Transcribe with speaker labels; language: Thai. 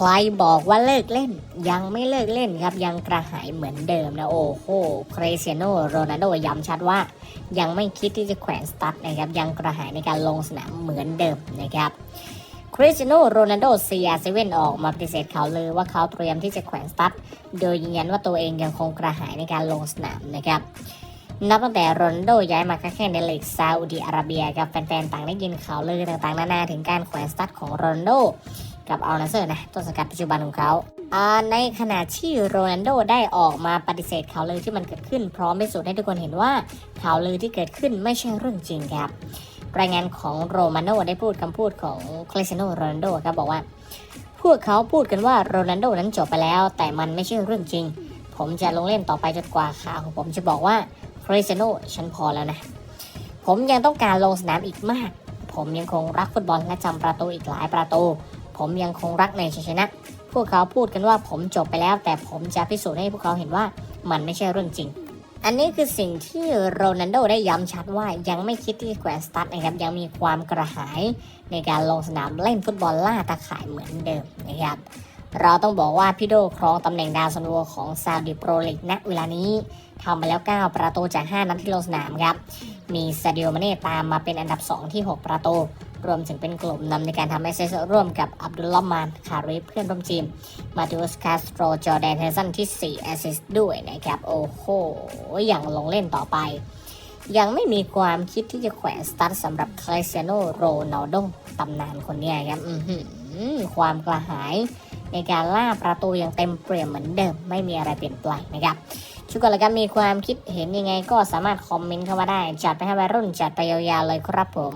Speaker 1: ใครบอกว่าเลิกเล่น ยังไม่เลิกเล่นครับยังกระหายเหมือนเดิมนะโอ้โหคริเซียโนโรนัลโดย้ำชัดว่า ยังไม่คิดที่จะแขวนสตั๊ดนะครับยังกระหายในการลงสนามเหมือนเดิมนะครับคริสเตียโนโรนัลโดเซียเซเว่นออกมาปฏิเสธเขาวลือว่าเขาเตรียมที่จะแขวนสตั๊ดโดยยืนยันว่าตัวเองยังคงกระหายในการลงสนามนะครับนับตั้งแต่โรนัลโดย้ายมาค้าแข่งในลีกซาอุดิอาระเบียครับแฟนๆต่างได้ยินข่าวลือต่างๆนานาถึงการแขวนสตั๊ดของโรนัลโด กับอัลนาเซอร์นะต้นสังกัดปัจจุบันของเขาในขณะที่โรนัลโดได้ออกมาปฏิเสธข่าวลือที่มันเกิดขึ้น พร้อมพิสูจน์ให้ทุกคนเห็นว่าข่าวลือที่เกิดขึ้นไม่ใช่เรื่องจริงครับ รายงานของโรมาโนได้พูดคำพูดของคริสเตียโนโรนัลโดครับบอกว่า พวกเขาพูดกันว่าโรนัลโดนั้นจบไปแล้ว แต่มันไม่ใช่เรื่องจริง ผมจะลงเล่นต่อไปจนกว่าข่าของผมจะบอกว่าคริสเตียโนฉันพอแล้วนะ ผมยังต้องการลงสนามอีกมาก ผมยังคงรักฟุตบอลและจำประตูอีกหลายประตู ผมยังคงรักในชัยชนะ พวกเขาพูดกันว่าผมจบไปแล้ว แต่ผมจะพิสูจน์ให้พวกเขาเห็นว่ามันไม่ใช่เรื่องจริง อันนี้คือสิ่งที่โรนัลโดได้ย้ำชัดว่ายังไม่คิดที่จะแขวนสตั๊ดนะครับ ยังมีความกระหายในการลงสนามเล่นฟุตบอลล่าตาข่ายเหมือนเดิมนะครับ เราต้องบอกว่าพี่โดครองตำแหน่งดาวซันโวของซาอุดิโปรลีกณเวลานี้ทำไปแล้ว 9 ประตูจาก 5 นัดที่ลงสนามครับ มีซาดิโอมาเน่ตามมาเป็นอันดับ 2 ที่ 6 ประตู รวมถึงเป็นกลุ่มนำในการทำแอสเซสร่วมกับอับดุลลอมานคาริฟเพื่อนร่วมทีม มาติอุสคาสโตรจอร์แดนเฮสันที่4แอสซิสต์ด้วยนะครับ โอ้โห อย่างลงเล่นต่อไป ยังไม่มีความคิดที่จะแขวนสตาร์ทสำหรับคริสเตียโนโรนัลโดตำนานคนนี้ครับความกระหายในการล่าประตูย่างเต็มเปี่ยมเหมือนเดิม ไม่มีอะไรเปลี่ยนแปลงนะครับชุกคนละกันมีความคิดเห็นยังไงก็สามารถคอมเมนต์เข้ามาได้ จัดไปให้วัยรุ่นจัดไปยาวๆเลยครับผม